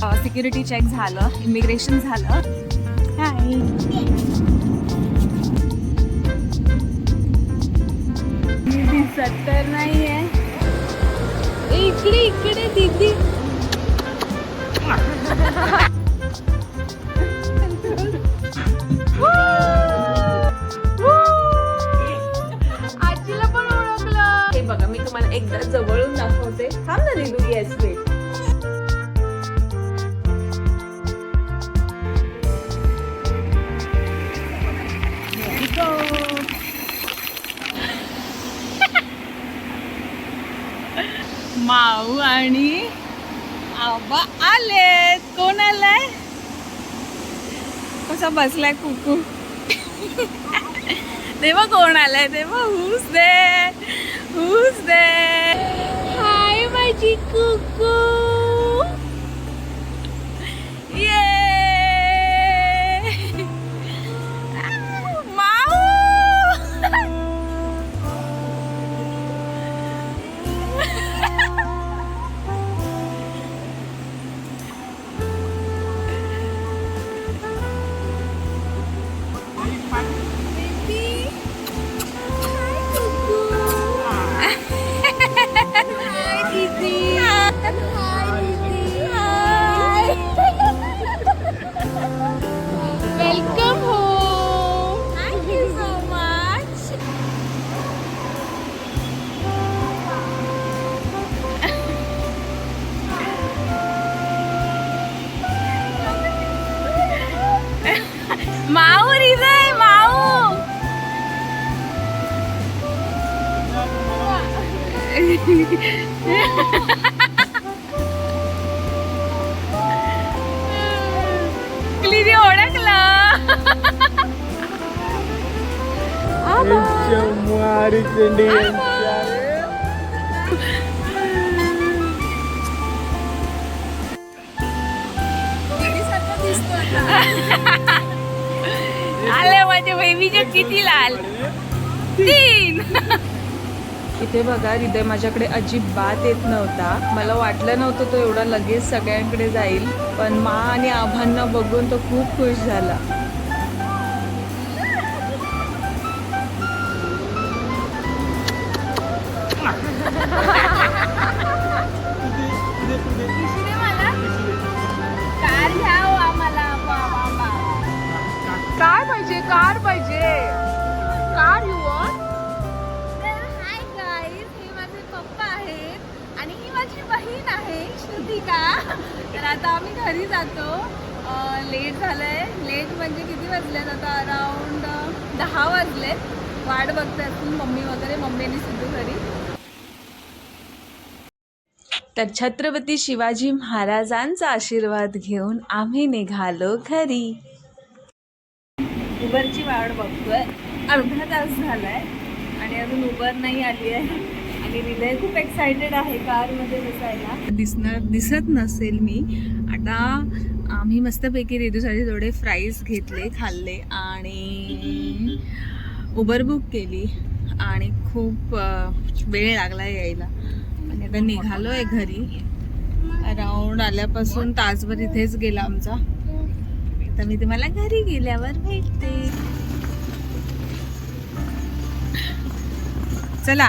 Security check झालं immigration झालं. हाय दिसत तर नाहीये. ए, इकडे इकडे दिदी. आजीला पण ओळखलं. हे बघा मी तुम्हाला एकदा जवळून दाखवते. थांब ना दिदू येस वेट माऊ आणि आबा आले कोण आलाय? कसा बसलाय कुकू? तेव्हा कोण आलाय? तेव्हा हुस दे हुस दे हाय माझी कुकू. ये ओळखली क्लिरी ओळखला. आले माझ्या बेबीचे किती लाल? तीन. इथे बघा हृदय माझ्याकडे अजिबात येत नव्हता. मला वाटलं नव्हतं तो एवढा लगेच सगळ्यांकडे जाईल पण मा आणि आभांना बघून तो खूप खुश झाला. कार पाहिजे कार पाहिजे. कार बहीण आहे श्रुतिका तर आता आम्ही घरी जातो. लेट झालंय. लेट म्हणजे किती वाजलेत? आता अराउंड दहा वाजलेत. वाट बघते असतील मम्मी वगैरे मम्मी आणि सिद्धू घरी. तर छत्रपती शिवाजी महाराजांचा आशीर्वाद घेऊन आम्ही निघालो घरी. उबरची वाट बघतोय. अर्धा तास झालाय. आणि अजून उबर नाही आली आहे. आणि आहे खूप एक्सायटेड आहे कारमध्ये बसायला. दिसणार दिसत नसेल मी. आता आम्ही मस्तपैकी रेदूसाठी थोडे फ्राईज घेतले खाल्ले आणि उबर बुक केली आणि खूप वेळ लागला यायला. आणि आता निघालो आहे घरी. अराऊंड आल्यापासून तासभर इथेच गेला आमचा. आता मी तुम्हाला घरी गेल्यावर भेटते. चला.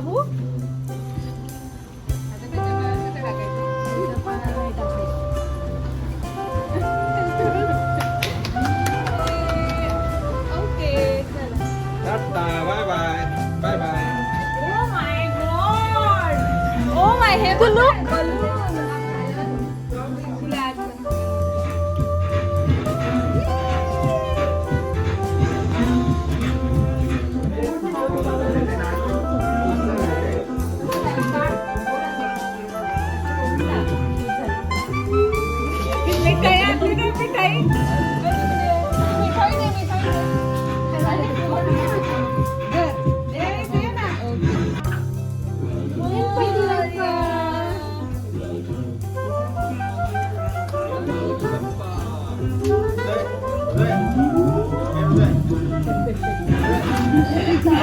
नाही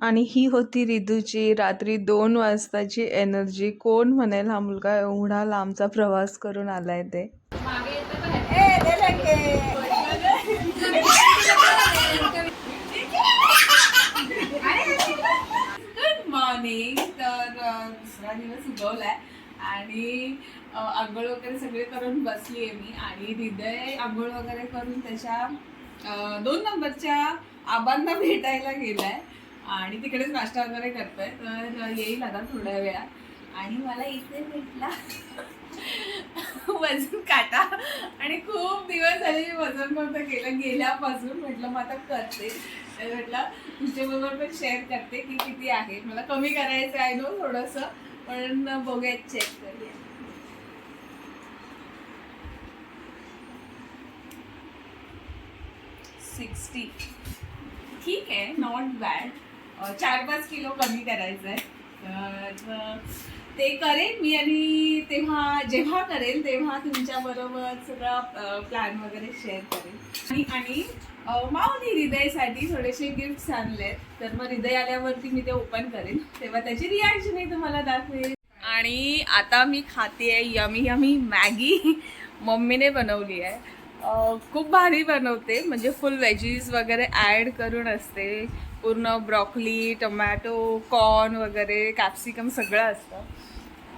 आणि ही होती रिदूची रात्री दोन वाजताची एनर्जी. कोण म्हणेल हा मुलगा एवढा लांबचा प्रवास करून आलाय ते? गुड मॉर्निंग तर दुसरा दिवस उगवलाय. आणि आंघोळ वगैरे सगळे करून बसली आहे मी. आणि हृदय आंघोळ वगैरे करून त्याच्या दोन नंबरच्या आबांना भेटायला गेलाय. आणि तिकडेच नाश्ता वगैरे करतोय तर येईल आता थोड्या वेळात. आणि मला इथे भेटला वजन काटा. आणि खूप दिवस झाले मी वजन नव्हतं केलं गेल्यापासून म्हटलं मग आता करते. तर म्हटलं तुझ्याबरोबर पण शेअर करते की किती आहे. मला कमी करायचं आहे नो थोडंसं पण बघूयात चेक करूया. सिक्स्टी ठीक आहे नॉट बॅड चार पाच किलो कमी करायचं आहे तर ते करेन मी आणि तेव्हा जेव्हा करेल तेव्हा तुमच्याबरोबर सगळा प्लॅन वगैरे शेअर करेन. आणि आणि अ, माऊली हृदयसाठी थोडेसे गिफ्ट्स आणलेत. तर मग हृदय आल्यावरती मी ते ओपन करेन. तेव्हा त्याची रिॲक्शन मी तुम्हाला दाखवेल. आणि आता मी खाते यमी यमी मॅगी मम्मीने बनवली आहे. खूप भारी बनवते. म्हणजे फुल वेजीज वगैरे ॲड करून असते. पूर्ण ब्रॉकली टोमॅटो कॉर्न वगैरे कॅप्सिकम सगळं असतं.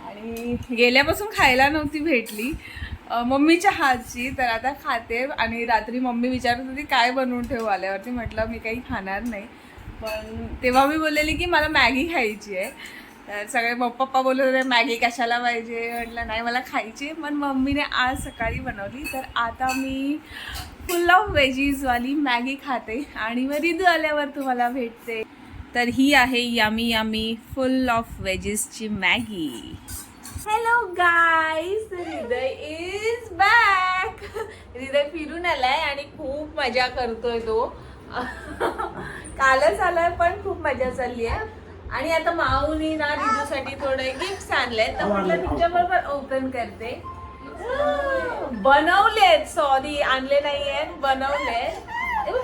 आणि गेल्यापासून खायला नव्हती भेटली. मम्मीच्या हातची तर आता खाते. आणि रात्री मम्मी विचारत होती काय बनवून ठेवू आल्यावरती? म्हटलं मी काही खाणार नाही. पण तेव्हा मी बोललेली की मला मॅगी खायची आहे. तर सगळे पप्पा बोलत होते मॅगी कशाला पाहिजे? म्हटलं नाही मला खायची आहे. पण मम्मीने आज सकाळी बनवली. तर आता मी फुल ऑफ व्हेजीजवाली मॅगी खाते आणि मग रिदू आल्यावर तुम्हाला भेटते. तर ही आहे yummy yummy full of व्हेजीसची Maggi. Hello guys Hriday is back Hriday फिरून आलाय आणि खूप मजा करतोय तो. कालच आलाय पण खूप मजा चालली आहे. आणि आता माऊनी ना रिजूसाठी थोडे गिफ्ट आणले तर म्हटलं तुमच्या बरोबर ओपन करते. बनवलेत सॉरी आणले नाहीये बनवले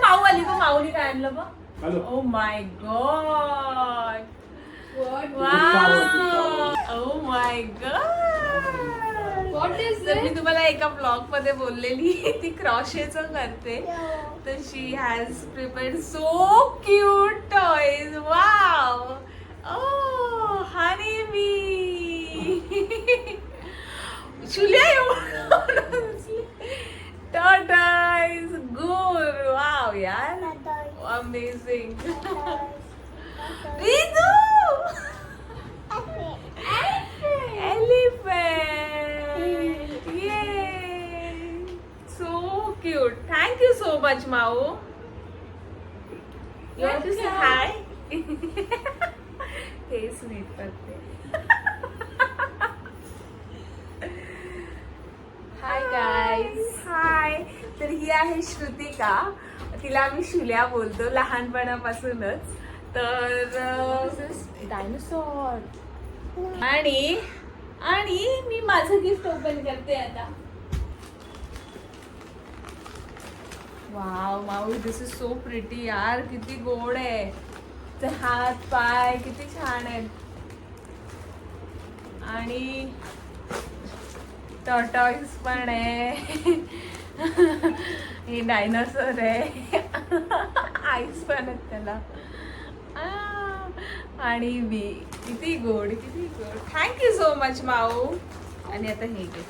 माऊ आली बघ माऊनी काय आणलं बघ ओ my god oh my god What is तर मी तुम्हाला एका ब्लॉगमध्ये बोललेली ती क्रॉशेचं करते. तर she has prepared so cute toys wow oh honey bee tortoise good wow yaar amazing. Ritu elephant! Yay! So cute. Thank you so much Mao. You want to say hi? Hey sweet birthday तर ही आहे श्रुतिका. तिला आम्ही शिल्या बोलतो लहानपणापासूनच. तर dinosaur आणि आणि मी माझं गिफ्ट ओपन करते आता. वाव माऊ दिस इज सो प्रिटी यार. किती गोड आहे. ते हात पाय किती छान आहेत. आणि टॉटॉईस पण आहे. हे डायनोसॉर आहे. आईस पण आहेत त्याला. आ, आणि बी किती गोड किती गोड. थँक्यू सो मच माऊ. आणि आता हे घे.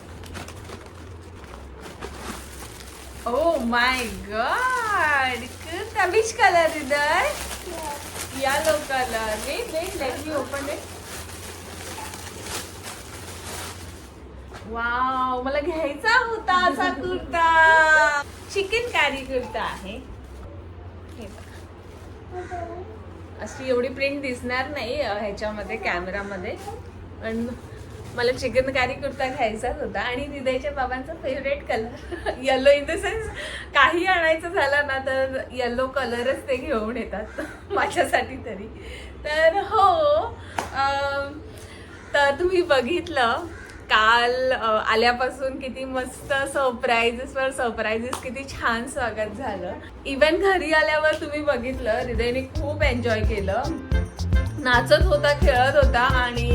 ओ माय गॉड कलर इधर yellow colour wait wait let me open it wow मला घ्यायचा होता असा कुर्ता. चिकन कॅरी कुर्ता आहे. अशी एवढी प्रिंट दिसणार नाही ह्याच्यामध्ये कॅमेरामध्ये पण मला चिकन कॅरी कुर्ता घ्यायचाच होता आणि हृदयच्या बाबांचा favourite colour yellow in the sense काही आणायचं झालं ना तर येलो कलरच ते घेऊन येतात. माझ्यासाठी तरी. तर हो तर तुम्ही बघितलं. काल आल्यापासून किती मस्त सरप्राईजेस वर सरप्राईजेस किती छान स्वागत झालं. इवन घरी आल्यावर तुम्ही बघितलं हृदयने खूप एन्जॉय केलं. नाचत होता खेळत होता आणि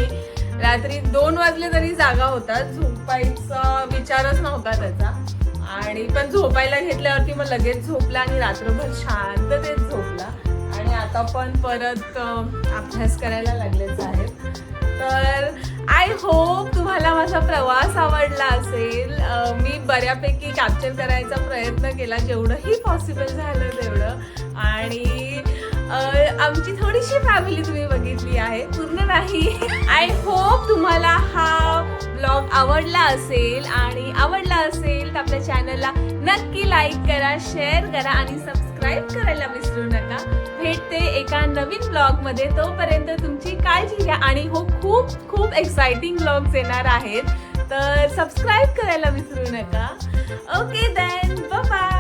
रात्री दोन वाजले तरी जागा होता. झोपायचा विचारच नव्हता त्याचा. आणि पण झोपायला घेतल्यावरती मग लगेच झोपला आणि रात्रभर शांततेत झोपला. आणि आता पण परत अभ्यास करायला लागलेच आहे तुम्हाला माझा प्रवास आवडला असेल मी बऱ्यापैकी कॅप्चर करायचा प्रयत्न केला जेवढंही पॉसिबल झालं तेवढं. आणि आमची थोडीशी फॅमिली तुम्ही बघितली आहे पूर्ण नाही. आय होप तुम्हाला हा ब्लॉग आवडला असेल आणि आवडला असेल तर आपल्या चॅनलला नक्की लाईक करा शेअर करा आणि सबस्क्राईब करायला विसरू नका. भेटते एका नवीन ब्लॉगमध्ये. तोपर्यंत तुमची काळजी घ्या आणि हो खूप खूप एक्साइटिंग ब्लॉग्स येणार आहेत. तर सबस्क्राईब करायला विसरू नका. Okay then bye